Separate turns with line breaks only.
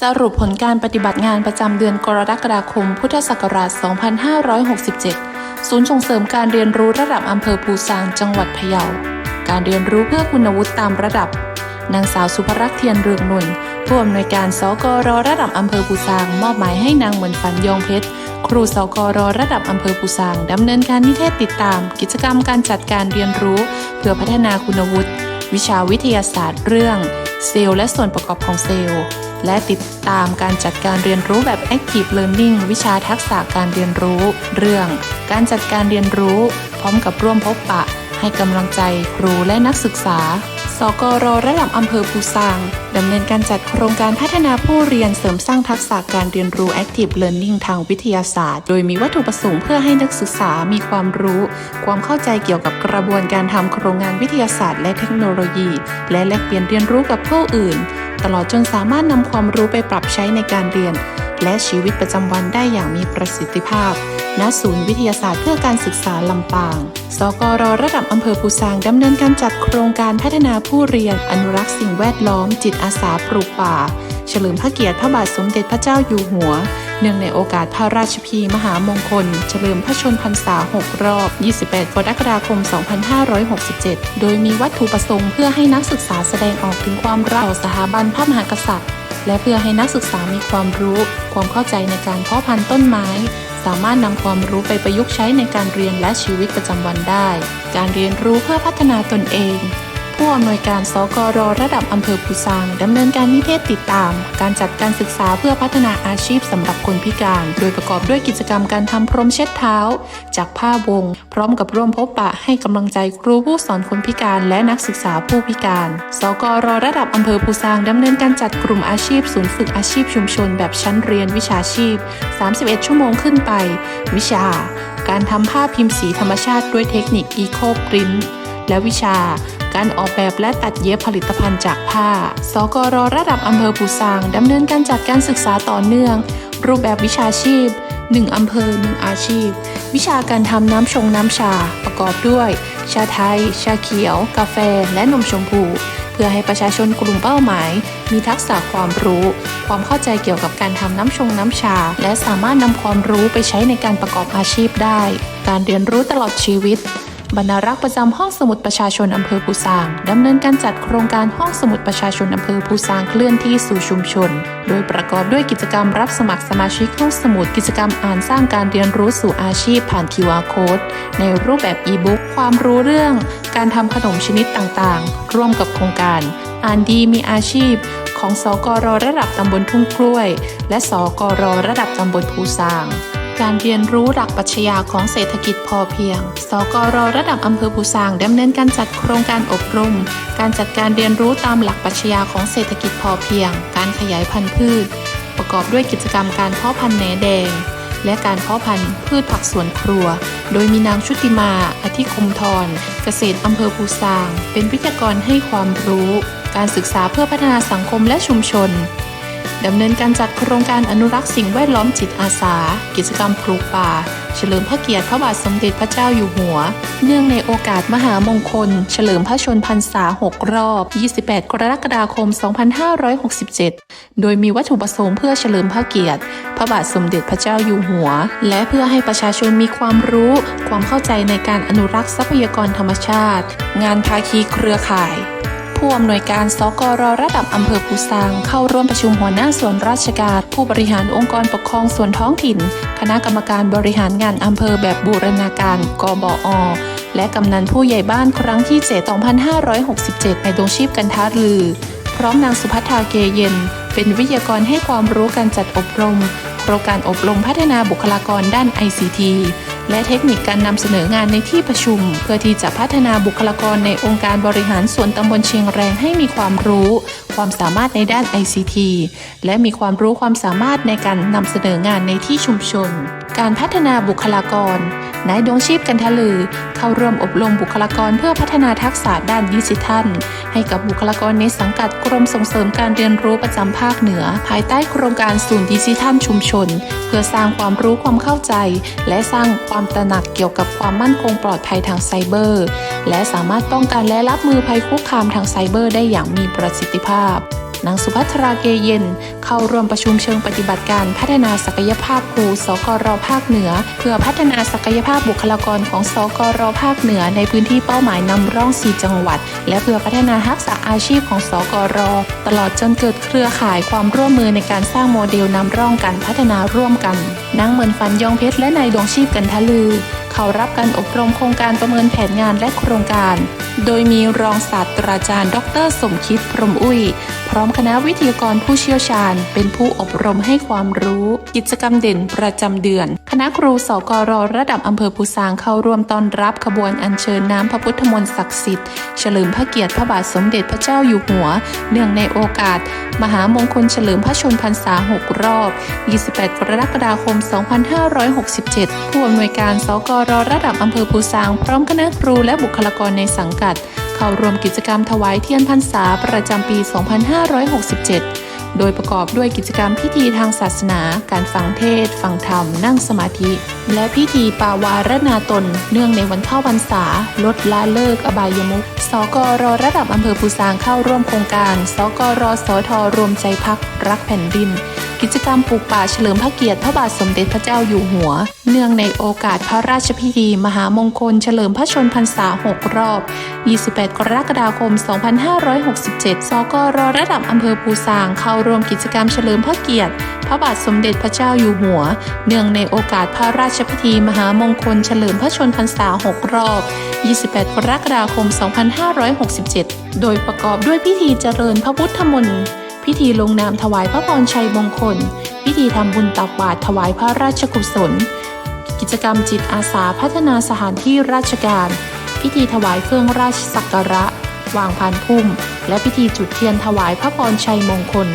สรุปผลการปฏิบัติงานประจำเดือนกรกฎาคม พุทธศักราช 2567 ศูนย์ส่งเสริมการเรียนรู้ระดับอำเภอปูซาง จังหวัดพะเยา การเรียนรู้เพื่อคุณวุฒิตามระดับ นางสาวสุภรักษ์เทียนเรืองนนท์ผู้อำนวยการสกรระดับอำเภอปูซาง มอบหมายให้นางเหมือนฝันยองเพชร ครูสกรระดับอำเภอปูซาง ดำเนินการนิเทศติดตาม กิจกรรมการจัดการเรียนรู้ เพื่อพัฒนาคุณวุฒิวิชาวิทยาศาสตร์เรื่อง เซลล์และส่วนประกอบของเซลล์ และติดตามการจัดการเรียนรู้แบบ Active Learning วิชาทักษะการเรียนรู้ เรื่อง การจัดการเรียนรู้ พร้อมกับร่วมพบปะ ให้กำลังใจครูและนักศึกษา สกรระดับอำเภอปูซางดำเนินการจัดโครงการพัฒนาผู้เรียนเสริมสร้างทักษะการเรียนรู้ Active Learning ทางวิทยาศาสตร์ โดยมีวัตถุประสงค์เพื่อให้นักศึกษามีความรู้ ความเข้าใจเกี่ยวกับกระบวนการทำโครงงานวิทยาศาสตร์ และเทคโนโลยี และแลกเปลี่ยนเรียนรู้กับผู้อื่น ตลอดจนสามารถนำความรู้ไปปรับใช้ในการเรียน และชีวิตประจำวันได้อย่างมีประสิทธิภาพ ณ ศูนย์วิทยาศาสตร์เพื่อการศึกษาลำปาง สกรระดับอำเภอปูซางดำเนินการจัดโครงการพัฒนาผู้เรียน อนุรักษ์สิ่งแวดล้อม จิตอาสาปลูกป่า เฉลิมพระเกียรติพระบาทสมเด็จพระเจ้าอยู่หัว เนื่องในโอกาสพระราชพีมหามงคล เฉลิมพระชนพรรษา 6 รอบ 28 กรกฎาคม 2567 โดยมีวัตถุประสงค์เพื่อให้นักศึกษาแสดงออกถึงความรักอสถาบันพระมหากษัตริย์ และเพื่อให้นักศึกษามีความรู้ ความเข้าใจในการเพาะพันธุ์ต้นไม้สามารถนำความรู้ไปประยุกต์ใช้ในการเรียนและชีวิตประจำวันได้ การเรียนรู้เพื่อพัฒนาตนเอง ผู้อำนวยการสกรระดับอำเภอปูซางดำเนินการนิเทศติดตาม การจัดการศึกษาเพื่อพัฒนาอาชีพสำหรับคนพิการ โดยประกอบด้วยกิจกรรมการทำพรมเช็ดเท้า จากผ้าวง พร้อมกับร่วมพบปะให้กำลังใจครูผู้สอนคนพิการและนักศึกษาผู้พิการ สกรระดับอำเภอปูซางดำเนินการจัดกลุ่มอาชีพศูนย์ฝึกอาชีพชุมชน แบบชั้นเรียนวิชาชีพ 31 ชั่วโมงขึ้นไป วิชา การทำผ้าพิมพ์สีธรรมชาติด้วยเทคนิค Eco Print และวิชา การออกแบบและตัดเย็บผลิตภัณฑ์จากผ้า สกรระดับอำเภอปูซางดำเนินการจัดการศึกษาต่อเนื่อง รูปแบบวิชาชีพ 1 อำเภอ 1 อาชีพ วิชาการทำน้ำชงน้ำชาประกอบด้วย ชาไทย ชาเขียว กาแฟ และนมชมพูเพื่อให้ประชาชนกลุ่มเป้าหมาย มีทักษะความรู้ ความเข้าใจเกี่ยวกับการทำน้ำชงน้ำชา และสามารถนำความรู้ไปใช้ในการประกอบอาชีพได้ การเรียนรู้ตลอดชีวิต บรรณารักษ์ประจำห้องสมุดประชาชนอำเภอปูซางดำเนินการจัดโครงการห้องสมุดประชาชนอำเภอปูซางเคลื่อนที่สู่ชุมชน โดยประกอบด้วยกิจกรรมรับสมัครสมาชิกห้องสมุดกิจกรรมอ่านสร้างการเรียนรู้สู่อาชีพผ่าน QR Code ในรูปแบบอีบุ๊กความรู้เรื่อง การทำขนมชนิดต่างๆ ร่วมกับโครงการ อ่านดีมีอาชีพของสกรระดับตำบลทุ่งกล้วย และสกรระดับตำบลภูซาง การเรียนรู้หลักปรัชญาของเศรษฐกิจพอเพียง สกรระดับอำเภอภูซางดำเนินการจัดโครงการอบรม การจัดการเรียนรู้ตามหลักปรัชญาของเศรษฐกิจพอเพียง การขยายพันธุ์พืช ประกอบด้วยกิจกรรมการเพาะพันธุ์แหนแดง และการเพาะพันธุ์พืชผักสวนครัว โดยมีนางชุติมา อธิคมทร เกษตรอำเภอภูซาง เป็นวิทยากรให้ความรู้ การศึกษาเพื่อพัฒนาสังคมและชุมชน ดำเนินการจัดโครงการอนุรักษ์สิ่งแวดล้อมจิตอาสา กิจกรรมปลูกป่า เฉลิมพระเกียรติพระบาทสมเด็จพระเจ้าอยู่หัว เนื่องในโอกาสมหามงคล เฉลิมพระชนพรรษา 6 รอบ 28 กรกฎาคม 2567 โดยมีวัตถุประสงค์เพื่อเฉลิมพระเกียรติ พระบาทสมเด็จพระเจ้าอยู่หัว และเพื่อให้ประชาชนมีความรู้ ความเข้าใจในการอนุรักษ์ทรัพยากรธรรมชาติ งานภาคีเครือข่าย ผู้อำนวยการสกรระดับอำเภอภูซาง เข้าร่วมประชุมหัวหน้าส่วนราชการ ผู้บริหารองค์กรปกครองส่วนท้องถิ่น คณะกรรมการบริหารงานอำเภอแบบบูรณาการกบอและกำนันผู้ใหญ่บ้านครั้งที่ 7 2567 ในดงชีพกันทาลือ พร้อมนางสุภัทราเกเย็น เป็นวิทยากรให้ความรู้การจัดอบรม โครงการอบรมพัฒนาบุคลากรด้าน ICT และเทคนิคการนำเสนองานในที่ประชุม เพื่อที่จะพัฒนาบุคลากรในองค์การบริหารส่วนตำบลเชียงแรงให้มีความรู้ ความสามารถในด้าน ICT และมีความรู้ความสามารถในการนำเสนองานในที่ชุมชน การพัฒนาบุคลากรนายดวงชีพกันทะลือ เข้าร่วมอบรมบุคลากรเพื่อพัฒนาทักษะด้านดิจิทัล ให้กับบุคลากรในสังกัดกรมส่งเสริมการเรียนรู้ประจำภาคเหนือ ภายใต้โครงการศูนย์ดิจิทัลชุมชน เพื่อสร้างความรู้ความเข้าใจ และสร้างความตระหนักเกี่ยวกับความมั่นคงปลอดภัยทางไซเบอร์ และสามารถป้องกันและรับมือภัยคุกคามทางไซเบอร์ได้อย่างมีประสิทธิภาพ นางสุภัทราเกเย็น เข้าร่วมประชุมเชิงปฏิบัติการพัฒนาศักยภาพครูสกรภาคเหนือ เพื่อพัฒนาศักยภาพบุคลากรของสกรภาคเหนือ ในพื้นที่เป้าหมายนำร่อง 4 จังหวัด และเพื่อพัฒนาทักษะอาชีพของสกร ตลอดจนเกิดเครือข่ายความร่วมมือในการสร้างโมเดลนำร่องการพัฒนาร่วมกันนางเหมือนฝันยองเพชรและนายดวงชีพกันทะลือเขารับการอบรมโครงการประเมินแผนงานและโครงการ โดยมีรองศาสตราจารย์ ดร สมคิดพรมอุ้ย พร้อมคณะวิทยากรผู้เชี่ยวชาญ เป็นผู้อบรมให้ความรู้ กิจกรรมเด่นประจำเดือน คณะครูสกรระดับอำเภอภูซางเข้าร่วมต้อนรับขบวนอัญเชิญน้ำพระพุทธมนต์ศักดิ์สิทธิ์เฉลิมพระเกียรติพระบาทสมเด็จพระเจ้าอยู่หัว เนื่องในโอกาส มหามงคลเฉลิมพระชนพรรษา 6 รอบ 28 กรกฎาคม 2567 ผู้อำนวยการสกรระดับอำเภอภูซาง พร้อมคณะครูและบุคลากรในสังกัด เข้าร่วมกิจกรรมถวายเทียนพรรษาประจำปี 2567 โดยประกอบด้วยกิจกรรมพิธีทางศาสนา การฟังเทศ ฟังธรรม นั่งสมาธิ และพิธีปาวารณาตน เนื่องในวันเข้าพรรษา ลดละเลิกอบายมุขสกรระดับอำเภอปูซางเข้าร่วมโครงการ สกรสทรวมใจพักรักแผ่นดินกิจกรรมปลูกป่าเฉลิมพระเกียรติพระบาทสมเด็จพระเจ้าอยู่หัว เนื่องในโอกาสพระราชพิธี มหามงคลเฉลิมพระชนพรรษา 6 รอบ 28 กรกฎาคม 2567 สกรระดับอำเภอปูซางเข้าร่วมกิจกรรมเฉลิมพระเกียรติ พระบาทสมเด็จพระเจ้าอยู่หัว เนื่องในโอกาสพระราชพิธีมหามงคลเฉลิมพระชนพรรษา 6 รอบ 28 กรกฎาคม 2567 โดยประกอบด้วยพิธีเจริญพระพุทธมนต์พิธีลงนามถวายพระพรชัยมงคล พิธีทำบุญตักบาตรถวายพระราชกุศล กิจกรรมจิตอาสาพัฒนาสถานที่ราชการ พิธีถวายเครื่องราชสักการะ วางพานพุ่ม และพิธีจุดเทียนถวายพระพรชัยมงคล